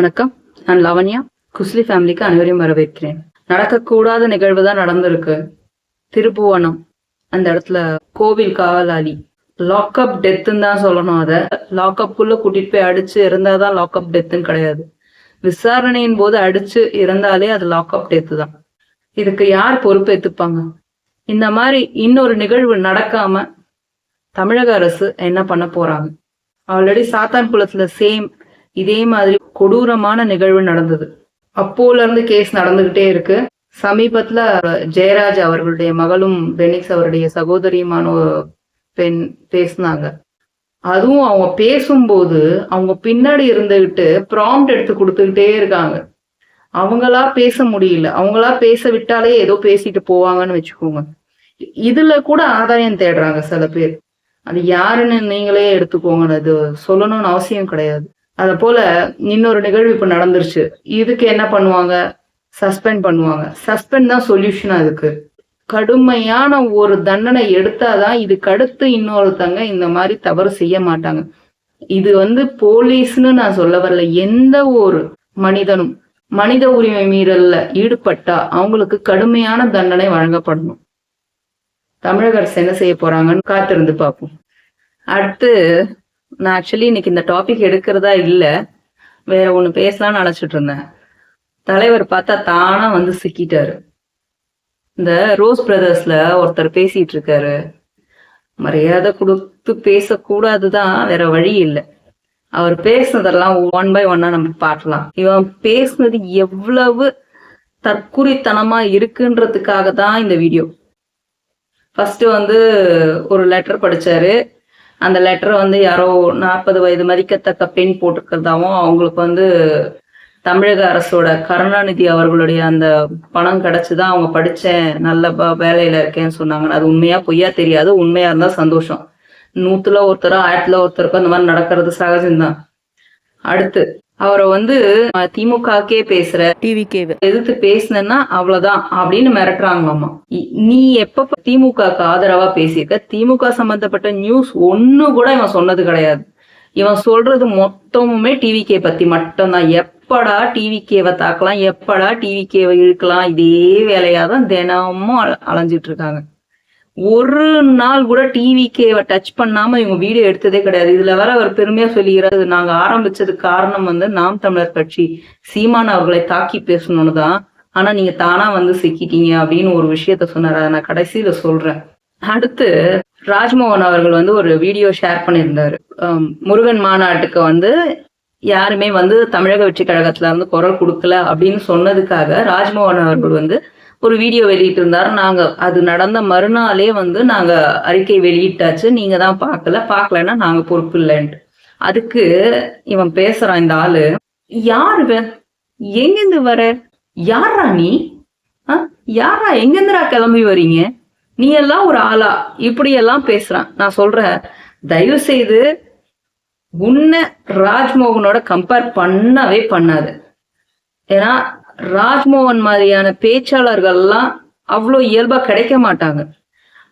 வணக்கம். நான் லவண்யா குஸ்லி ஃபேமிலிக்கு அனைவரையும் வரவேற்கிறேன். நடக்கக்கூடாத நிகழ்வு தான் நடந்திருக்கு. திருப்புவனம். அந்த இடத்துல கோவில் காவலாளி. லாக்அப் டெத்துன்னு தான் சொல்லணும் அதை. லாக்அப்புக்குள்ள கூட்டிட்டு போய் அடிச்சு இருந்தாதான் லாக்அப் டெத்துன்னு கிடையாது. விசாரணையின் போது அடிச்சு இறந்தாலே அது லாக்அப் டெத்து தான். இதுக்கு யார் பொறுப்பேற்றுப்பாங்க இந்த மாதிரி இன்னொரு நிகழ்வு நடக்காம தமிழக அரசு என்ன பண்ண போறாங்க? ஆல்ரெடி சாத்தான்குளத்துல சேம் இதே மாதிரி கொடூரமான நிகழ்வு நடந்தது. அப்போல இருந்து கேஸ் நடந்துகிட்டே இருக்கு. சமீபத்துல ஜெயராஜ் அவர்களுடைய மகளும் பெனிக்ஸ் அவருடைய சகோதரியுமான ஒரு பெண் பேசினாங்க. அதுவும் அவங்க பேசும்போது அவங்க பின்னாடி இருந்துகிட்டு ப்ராம்ப்ட் எடுத்து கொடுத்துக்கிட்டே இருக்காங்க. அவங்களா பேச முடியல. அவங்களா பேச விட்டாலே ஏதோ பேசிட்டு போவாங்கன்னு வச்சுக்கோங்க. இதுல கூட ஆதாயம் தேடுறாங்க சில பேர். அது யாருன்னு நீங்களே எடுத்துக்கோங்க. அது சொல்லணும்னு அவசியம் கிடையாது. அத போல இன்னொரு நிகழ்வு இப்ப நடந்துருச்சு. இதுக்கு என்ன பண்ணுவாங்க? சஸ்பெண்ட் பண்ணுவாங்க. சஸ்பெண்ட் தான் சொல்யூஷன் அதுக்கு கடுமையான ஒரு தண்டனை எடுத்தாதான் இதுக்கு அடுத்து இன்னொருத்தங்க இந்த மாதிரி தவறு செய்ய மாட்டாங்க. இது வந்து போலீஸ்னு நான் சொல்ல வரல. எந்த ஒரு மனிதனும் மனித உரிமை மீறல்ல ஈடுபட்டா அவங்களுக்கு கடுமையான தண்டனை வழங்கப்படணும். தமிழக அரசு என்ன செய்ய போறாங்கன்னு காத்திருந்து பார்ப்போம். அடுத்து நான் ஆக்சுவலி இன்னைக்கு இந்த டாபிக் எடுக்கிறதா இல்ல. வேற ஒண்ணு பேசலாம்னு அழைச்சிட்டு இருந்தேன். தலைவர் பார்த்தா தானா வந்து சிக்கிட்டாரு. இந்த ரோஸ் பிரதர்ஸ்ல ஒருத்தர் பேசிட்டு இருக்காரு. மரியாதை கொடுத்து பேசக்கூடாதுதான் வேற வழி இல்லை. அவர் பேசுனதெல்லாம் ஒன் பை ஒன்னா நம்ம பார்க்கலாம். இவன் பேசுனது எவ்வளவு தற்குறித்தனமா இருக்குன்றதுக்காக தான் இந்த வீடியோ ஃபர்ஸ்ட் வந்து ஒரு லெட்டர் படிச்சாரு. அந்த லெட்டரை வந்து யாரோ நாற்பது வயது மதிக்கத்தக்க பெண் போட்டிருக்கிறதாவும் அவங்களுக்கு வந்து தமிழக அரசோட கருணாநிதி அவர்களுடைய அந்த பணம் கிடைச்சுதான் அவங்க படிச்சேன் நல்ல ப- வேலையில இருக்கேன்னு சொன்னாங்க. அது உண்மையா பொய்யா தெரியாது. உண்மையா இருந்தா சந்தோஷம். நூத்துல ஒருத்தரோ ஆயிரத்துல ஒருத்தருக்கோ அந்த மாதிரி நடக்கிறது சகஜம்தான். அடுத்து அவரை வந்து திமுகக்கே பேசுற டிவிகே எதிர்த்து பேசினேன்னா அவ்வளவுதான் அப்படின்னு மிரட்டுறாங்களாமா நீ எப்ப திமுகக்கு ஆதரவா பேசியிருக்க? திமுக சம்பந்தப்பட்ட நியூஸ் ஒண்ணு கூட இவன் சொன்னது கிடையாது. இவன் சொல்றது மொத்தமுமே டிவிகே பத்தி மட்டும்தான். எப்படா டிவிகேவை தாக்கலாம்? எப்படா டிவிகேவை இழுக்கலாம்? இதே வேலையாதான் தினமும் அல- அலைஞ்சிட்டு இருக்காங்க. ஒரு நாள் கூட டிவிக்கு டச் பண்ணாம இவங்க வீடியோ எடுத்ததே கிடையாது. இதுல வேற அவர் பெருமையா சொல்லிக்கிறாரு நாங்க ஆரம்பிச்சதுக்கு காரணம் வந்து நாம் தமிழர் கட்சி. சீமான் அவர்களை தாக்கி பேசணும்னு தான். ஆனா நீங்க தானா வந்து சிக்கிட்டீங்க அப்படின்னு ஒரு விஷயத்த சொன்னாரு. அதை நான் கடைசியில சொல்றேன். அடுத்து ராஜ்மோகன் அவர்கள் வந்து ஒரு வீடியோ ஷேர் பண்ணியிருந்தாரு. முருகன் மாநாட்டுக்கு வந்து யாருமே வந்து தமிழக வெற்றி கழகத்துல இருந்து குரல் கொடுக்கல அப்படின்னு சொன்னதுக்காக ராஜ்மோகன் அவர்கள் வந்து ஒரு வீடியோ வெளியிட்டு இருந்தார் நாங்க அது நடந்த மறுநாளே வந்து நாங்க அறிக்கை வெளியிட்டாச்சு. நீங்க தான் பார்க்கல. பார்க்கலன்னா நாங்க பொறுப்பு இல்லைன்ட்டு. அதுக்கு இவன் பேசுறான் இந்த ஆளு. யாரு இவன்? எங்கிருந்து வர? யாரா நீ? யாரா எங்கிருந்துடா கிளம்பி வரீங்க நீ எல்லாம் ஒரு ஆளா? இப்படி எல்லாம் பேசுறான். நான் சொல்றேன் தயவு செய்து உன்னை ராஜ்மோகனோட கம்பேர் பண்ணவே பண்ணாது. ஏன்னா ராஜ்மோகன் மாதிரியான பேச்சாளர்கள்லாம் அவ்வளோ இயல்பா கிடைக்க மாட்டாங்க.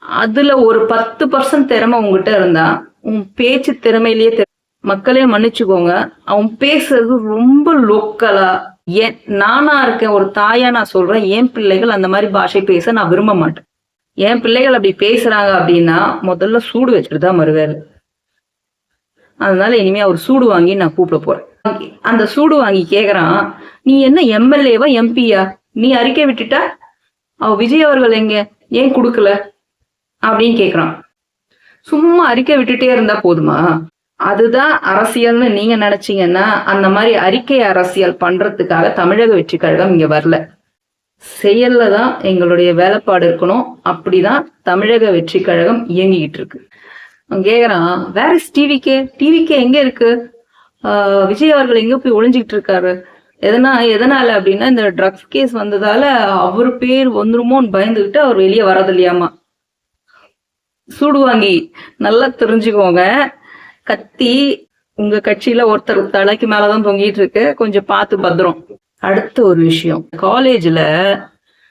அதுல ஒரு பத்து பர்சன்ட் திறமை உங்ககிட்ட இருந்தா உன் பேச்சு திறமையிலேயே மக்களே மன்னிச்சுக்கோங்க. அவன் பேசுறது ரொம்ப லோக்கலா. ஏன் நானா இருக்கேன் ஒரு தாயா நான் சொல்றேன் என் பிள்ளைகள் அந்த மாதிரி பாஷை பேச நான் விரும்ப மாட்டேன். என் பிள்ளைகள் அப்படி பேசுறாங்க அப்படின்னா முதல்ல சூடு வச்சுட்டு தான் மறுவேறு அதனால இனிமே அவர் சூடு வாங்கி நான் கூப்பிட போறேன். அந்த சூடு வாங்கி கேக்குறான் நீ என்ன எம்எல்ஏவா எம்பியா நீ அறிக்கை விட்டுட்டா? அவ விஜய் அவர்கள் எங்க? ஏன் கொடுக்கல? அப்படின்னு கேக்குறான். சும்மா அறிக்கை விட்டுட்டே இருந்தா போதுமா? அதுதான் அரசியல்னு நீங்க நினைச்சீங்கன்னா அந்த மாதிரி அறிக்கை அரசியல் பண்றதுக்காக தமிழக வெற்றி கழகம் இங்க வரல. செயல்ல தான் எங்களுடைய வேலைப்பாடு இருக்கணும். அப்படிதான் தமிழக வெற்றி கழகம் இயங்கிக்கிட்டு இருக்கு. கேக்குறான் வேர் இஸ் டிவிகே டிவிகே எங்க இருக்கு? விஜய் அவர்கள் எங்க போய் ஒளிஞ்சுக்கிட்டு இருக்காரு? எதனா எதனால அப்படின்னா இந்த ட்ரக்ஸ் கேஸ் வந்ததால அவர் பேர் வந்துருமோன்னு பயந்துகிட்டு அவர் வெளியே வரது இல்லையாமா? சூடுவாங்கி நல்லா தெரிஞ்சுக்கோங்க. கத்தி உங்க கட்சியில ஒருத்தர் தலைக்கு மேலதான் தொங்கிட்டு இருக்கு. கொஞ்சம் பார்த்து பத்திரம். அடுத்த ஒரு விஷயம். காலேஜ்ல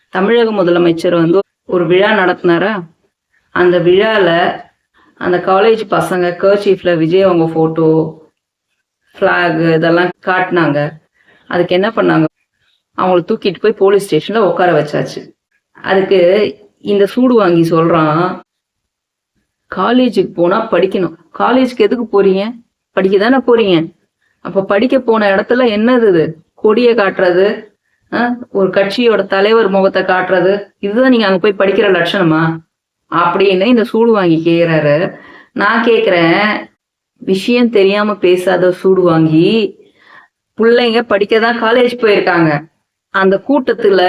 தமிழக முதலமைச்சர் வந்து ஒரு விழா நடத்தினாரா? அந்த விழால அந்த காலேஜ் பசங்க கர்ச்சீஃப்ல விஜய் அவங்க போட்டோ ஃப்ளாக் இதெல்லாம் காட்டினாங்க. அதுக்கு என்ன பண்ணாங்க? அவங்கள தூக்கிட்டு போய் போலீஸ் ஸ்டேஷன்ல உட்கார வச்சாச்சு. அதுக்கு இந்த சூடு வாங்கி சொல்றான் காலேஜுக்கு போனா படிக்கணும். காலேஜுக்கு எதுக்கு போறீங்க? படிக்க தானே போறீங்க. அப்ப படிக்க போன இடத்துல என்னது இது? கொடியை காட்டுறது ஒரு கட்சியோட தலைவர் முகத்தை காட்டுறது. இதுதான் நீங்க அங்க போய் படிக்கிற லட்சணமா? அப்படின்னு இந்த சூடு வாங்கி கேக்குறாரு. நான் கேக்குறேன் விஷயம் தெரியாம பேசாத சூடு வாங்கி பிள்ளைங்க படிக்க தான் காலேஜ் போயிருக்காங்க. அந்த கூட்டத்துல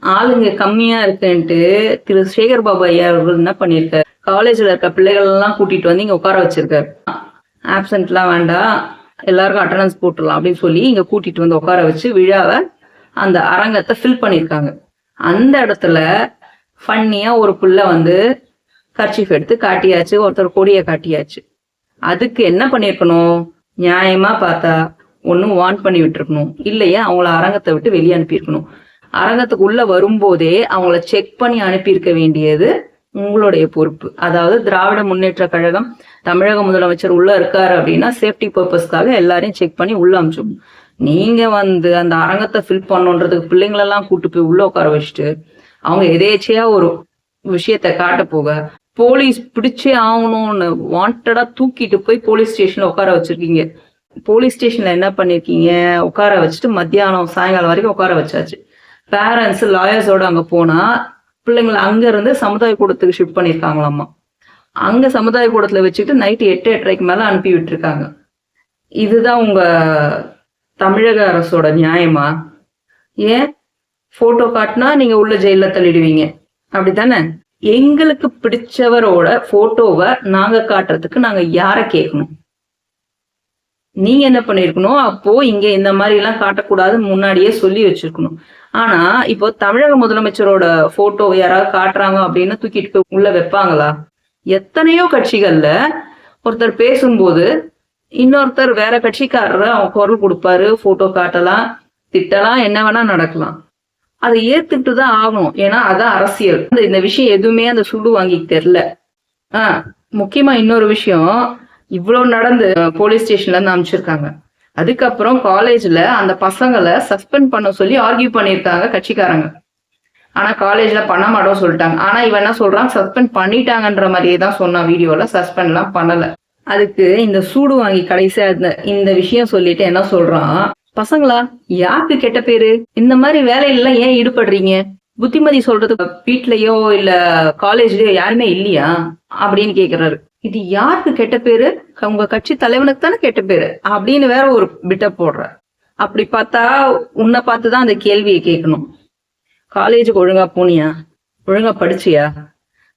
ஆளுங்க கம்மியா இருக்குன்ட்டு திரு சேகர் பாபா ஐயா அவர்கள் என்ன பண்ணிருக்காரு? காலேஜ்ல இருக்க பிள்ளைகள் எல்லாம் கூட்டிட்டு வந்து இங்க உட்கார வச்சிருக்காரு. ஆப்சென்ட்லாம் வேண்டாம். எல்லாருக்கும் அட்டண்டன்ஸ் போட்டுடலாம் அப்படின்னு சொல்லி இங்க கூட்டிட்டு வந்து உட்கார வச்சு விழாவை அந்த அரங்கத்தை ஃபில் பண்ணிருக்காங்க. அந்த இடத்துல ஃபன்னியா ஒரு புள்ள வந்து கர்ச்சீஃப் எடுத்து காட்டியாச்சு ஒருத்தர் கொடியை காட்டியாச்சு. அதுக்கு என்ன பண்ணிருக்கணும்? நியாயமா பார்த்தா ஒன்னும் வார்ன் பண்ணி விட்டுருக்கணும். இல்லையா? அவங்கள அரங்கத்தை விட்டு வெளியே அனுப்பியிருக்கணும். அரங்கத்துக்கு உள்ள வரும்போதே அவங்கள செக் பண்ணி அனுப்பியிருக்க வேண்டியது உங்களுடைய பொறுப்பு. அதாவது திராவிட முன்னேற்ற கழகம் தமிழக முதலமைச்சர் உள்ள இருக்காரு அப்படின்னா சேஃப்டி பர்பஸ்க்காக எல்லாரையும் செக் பண்ணி உள்ள அனுப்பிச்சிடணும். நீங்க வந்து அந்த அரங்கத்தை ஃபில் பண்ணுன்றதுக்கு பிள்ளைங்களெல்லாம் கூட்டு போய் உள்ள உட்கார வச்சுட்டு அவங்க எதேச்சையா ஒரு விஷயத்த காட்ட போக போலீஸ் பிடிச்சே ஆகணும்னு வாண்டடா தூக்கிட்டு போய் போலீஸ் ஸ்டேஷன்ல உட்கார வச்சிருக்கீங்க. போலீஸ் ஸ்டேஷன்ல என்ன பண்ணிருக்கீங்க? உட்கார வச்சுட்டு மத்தியானம் சாயங்காலம் வரைக்கும் உட்கார வச்சாச்சு. பேரண்ட்ஸ் லாயர்ஸோட அங்க போனா பிள்ளைங்களை அங்க இருந்து சமுதாய கூடத்துக்கு ஷிஃப்ட் பண்ணிருக்காங்களாமா. அங்க சமுதாய கூடத்துல வச்சுட்டு நைட்டு எட்டு எட்டரைக்கு மேல அனுப்பி விட்டுருக்காங்க. இதுதான் உங்க தமிழக அரசோட நியாயமா? ஏன்? போட்டோ காட்டினா நீங்க உள்ள ஜெயில தள்ளிடுவீங்க. அப்படித்தானே? எங்களுக்கு பிடிச்சவரோட போட்டோவை நாங்க காட்டுறதுக்கு நாங்க யார கேட்கணும்? நீங்க என்ன பண்ணிருக்கணும்? அப்போ இங்க இந்த மாதிரி எல்லாம் காட்டக்கூடாது முன்னாடியே சொல்லி வச்சிருக்கணும். ஆனா இப்போ தமிழக முதலமைச்சரோட போட்டோ யாராவது காட்டுறாங்க அப்படின்னு தூக்கிட்டு போய் உள்ள வைப்பாங்களா? எத்தனையோ கட்சிகள்ல ஒருத்தர் பேசும்போது இன்னொருத்தர் வேற கட்சிக்காரர் அவன் குரல் கொடுப்பாரு போட்டோ காட்டலாம் திட்டலாம் என்ன வேணா நடக்கலாம். அதை ஏத்துக்கிட்டு தான் ஆகணும். ஏன்னா அதான் அரசியல். இந்த- இந்த விஷயம் எதுவுமே அந்த சுடு வாங்கி தெரில ஆஹ் முக்கியமா இன்னொரு விஷயம். இவ்வளவு நடந்து போலீஸ் ஸ்டேஷன்ல இருந்து அமைச்சிருக்காங்க அதுக்கப்புறம் காலேஜ்ல அந்த பசங்களை சஸ்பெண்ட் பண்ண சொல்லி ஆர்கியூ பண்ணியிருக்காங்க கட்சிக்காரங்க. ஆனா காலேஜ்ல பண்ண மாட்டோம் சொல்லிட்டாங்க. ஆனா இவன் என்ன சொல்றான்? சஸ்பெண்ட் பண்ணிட்டாங்கன்ற மாதிரியே தான் சொன்னான் வீடியோல. சஸ்பெண்ட் எல்லாம் பண்ணல. அதுக்கு இந்த சூடு வாங்கி கடைசியா இந்த விஷயம் சொல்லிட்டு என்ன சொல்றான்? பசங்களா யாருக்கு கெட்ட பேரு? இந்த மாதிரி வேலையில எல்லாம் ஏன் ஈடுபடுறீங்க? புத்திமதி சொல்றது வீட்லயோ இல்ல காலேஜ்லயோ யாருமே இல்லையா? அப்படின்னு கேக்குறாரு. இது யாருக்கு கெட்ட பேரு? உங்க கட்சி தலைவனுக்கு தானே கெட்ட பேரு? அப்படின்னு வேற ஒரு பிட்ட போடுற அப்படி பார்த்தா உன்னை பார்த்துதான் அந்த கேள்வியை கேட்கணும். காலேஜுக்கு ஒழுங்கா போனியா? ஒழுங்கா படிச்சியா?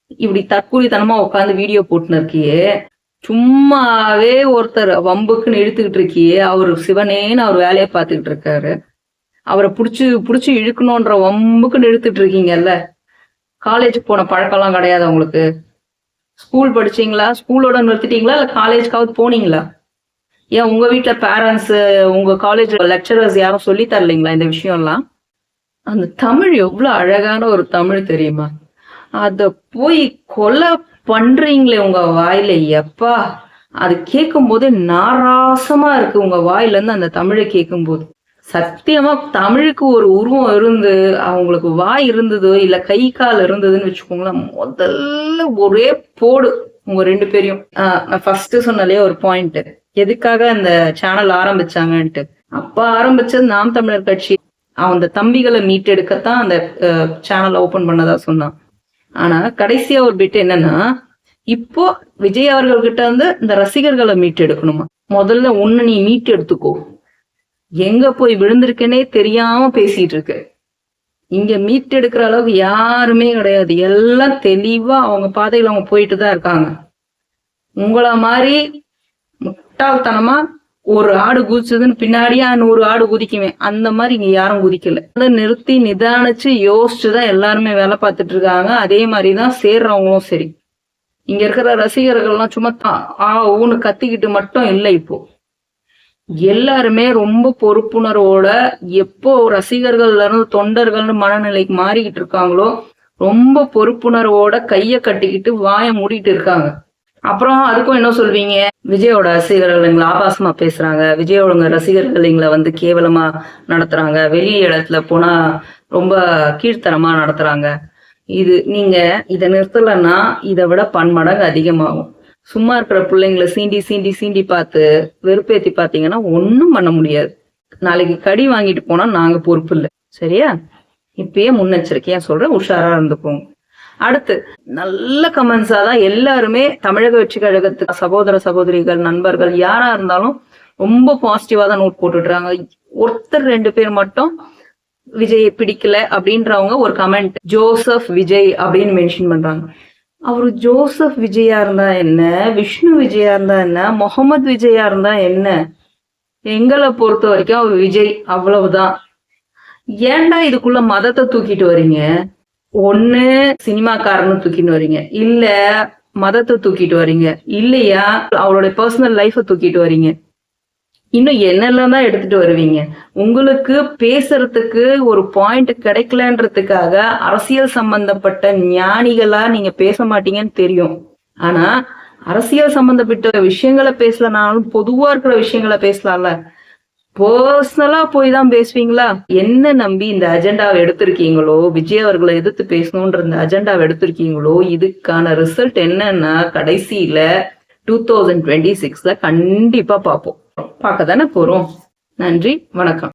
இப்படி தற்கூலித்தனமா உட்காந்து வீடியோ போட்டுன்னு இருக்கியே. சும்மாவே ஒருத்தர் வம்புக்குன்னு இழுத்துக்கிட்டு இருக்கியே அவர் சிவனேன்னு அவர் வேலையை பார்த்துக்கிட்டு இருக்காரு. அவரை புடிச்சு புடிச்சு இழுக்கணுன்ற வம்புக்குன்னு இழுத்துட்டு இருக்கீங்கல்ல? காலேஜுக்கு போன பழக்கம்லாம் கிடையாது உங்களுக்கு ஸ்கூல் படிச்சீங்களா? ஸ்கூலோட நிறுத்திட்டீங்களா? இல்லை காலேஜ்க்காவது போனீங்களா? ஏன் உங்க வீட்டில் பேரண்ட்ஸ் உங்க காலேஜ் லெக்சரர்ஸ் யாரும் சொல்லி தரலைங்களா இந்த விஷயம்லாம்? அந்த தமிழ் எவ்வளோ அழகான ஒரு தமிழ் தெரியுமா? அத போய் கொலை பண்றீங்களே உங்க வாயில எப்பா? அது கேட்கும் போதே நாராசமா இருக்கு உங்க வாயில இருந்து அந்த தமிழை கேட்கும் போது சத்தியமா தமிழுக்கு ஒரு உருவம் இருந்து அவங்களுக்கு வாய் இருந்ததோ இல்ல கை கால் இருந்ததுன்னு வச்சுக்கோங்களேன் முதல்ல ஒரே போடு உங்க ரெண்டு பேரையும். ஆஹ் நான் ஃபர்ஸ்ட் சொன்னாலே ஒரு பாயிண்ட் எதுக்காக அந்த சேனல் ஆரம்பிச்சாங்கன்ட்டு. அப்ப ஆரம்பிச்சது நாம் தமிழர் கட்சி. அந்த தம்பிகளை மீட்டெடுக்கத்தான் அந்த சேனல் ஓபன் பண்ணதா சொன்னான். ஆனா கடைசியா ஒரு பிட் என்னன்னா இப்போ விஜய் அவர்கள்கிட்ட வந்து இந்த ரசிகர்களை மீட்டு எடுக்கணுமா? முதல்ல உன்னை நீ மீட்டு எடுத்துக்கோ. எங்க போய் விழுந்திருக்கேனே தெரியாம பேசிட்டு இருக்கு. இங்க மீட்டெடுக்கிற அளவுக்கு யாருமே கிடையாது. எல்லாம் தெளிவா அவங்க பாதையில அவங்க போயிட்டு தான் இருக்காங்க. உங்கள மாதிரி முட்டாள்தனமா ஒரு ஆடு குதிச்சதுன்னு பின்னாடியே நூறு ஆடு குதிக்குவேன். அந்த மாதிரி இங்க யாரும் குதிக்கல. அதை நிறுத்தி நிதானிச்சு யோசிச்சுதான் எல்லாருமே வேலை பார்த்துட்டு இருக்காங்க. அதே மாதிரிதான் சேர்றவங்களும் சரி. இங்க இருக்கிற ரசிகர்கள்லாம் சும்மா ஆ ஊன்னு கத்திக்கிட்டு மட்டும் இல்லை இப்போ. எல்லாருமே ரொம்ப பொறுப்புணர்வோட எப்போ ரசிகர்கள்ல இருந்து தொண்டர்கள்னு மனநிலைக்கு மாறிக்கிட்டு இருக்காங்களோ ரொம்ப பொறுப்புணர்வோட கையை கட்டிக்கிட்டு வாயை மூடிட்டு இருக்காங்க. அப்புறம் அதுக்கும் என்ன சொல்வீங்க? விஜயோட ரசிகர்கள் எங்களை ஆபாசமா பேசுறாங்க. விஜயோட ரசிகர்கள் எங்களை வந்து கேவலமா நடத்துறாங்க. வெளி இடத்துல போனா ரொம்ப கீழ்த்தரமா நடத்துறாங்க. இது நீங்க இதை நிறுத்தலைன்னா இதை விட பன்மடங்கு அதிகமாகும். சும்மா இருக்கிற பிள்ளைங்களை சீண்டி சீண்டி சீண்டி பார்த்து வெறுப்பேத்தி பார்த்தீங்கன்னா ஒன்றும் பண்ண முடியாது. நாளைக்கு கடி வாங்கிட்டு போனா நாங்க பொறுப்பு இல்லை. சரியா? இப்பயே முன்னெச்சரிக்கையா சொல்றேன். உஷாரா இருந்துக்கோங்க. அடுத்து நல்ல கமெண்ட்ஸா தான் எல்லாருமே தமிழக வெற்றி கழகத்துக்கு சகோதர சகோதரிகள் நண்பர்கள் யாரா இருந்தாலும் ரொம்ப பாசிட்டிவா தான் நோட் போட்டுடுறாங்க. ஒருத்தர் ரெண்டு பேர் மட்டும் விஜய் பிடிக்கல அப்படின்றவங்க ஒரு கமெண்ட் ஜோசப் விஜய் அப்படின்னு மென்ஷன் பண்றாங்க. அவரு ஜோசப் விஜயா இருந்தா என்ன? விஷ்ணு விஜயா இருந்தா என்ன? முகமது விஜயா இருந்தா என்ன? எங்களை பொறுத்த வரைக்கும் அவர் விஜய் அவ்வளவுதான். ஏன்டா இதுக்குள்ள மதத்தை தூக்கிட்டு வர்றீங்க ஒண்ணு சினிமாக்காரன்னு தூக்கிட்டு வர்றீங்க இல்ல மதத்தை தூக்கிட்டு வர்றீங்க இல்லையா? அவளுடைய பர்சனல் லைஃப தூக்கிட்டு வர்றீங்க இன்னும் என்னெல்லாம் தான் எடுத்துட்டு வருவீங்க? உங்களுக்கு பேசுறதுக்கு ஒரு பாயிண்ட் கிடைக்கலன்றதுக்காக அரசியல் சம்பந்தப்பட்ட ஞானிகளா நீங்க பேச மாட்டீங்கன்னு தெரியும். ஆனா அரசியல் சம்பந்தப்பட்ட விஷயங்களை பேசலனாலும் பொதுவா இருக்கிற விஷயங்களை பேசலாம்ல. பர்சனலா போய் தான் பேசுவீங்களா? என்ன நம்பி இந்த அஜெண்டாவை எடுத்திருக்கீங்களோ? விஜய் அவர்களை எதிர்த்து பேசணுன்ற இந்த அஜெண்டாவை எடுத்திருக்கீங்களோ? இதுக்கான ரிசல்ட் என்னன்னா கடைசியில டூ தௌசண்ட் டுவெண்ட்டி சிக்ஸ்ல கண்டிப்பா பார்ப்போம். பார்க்க தானே போறோம். நன்றி வணக்கம்.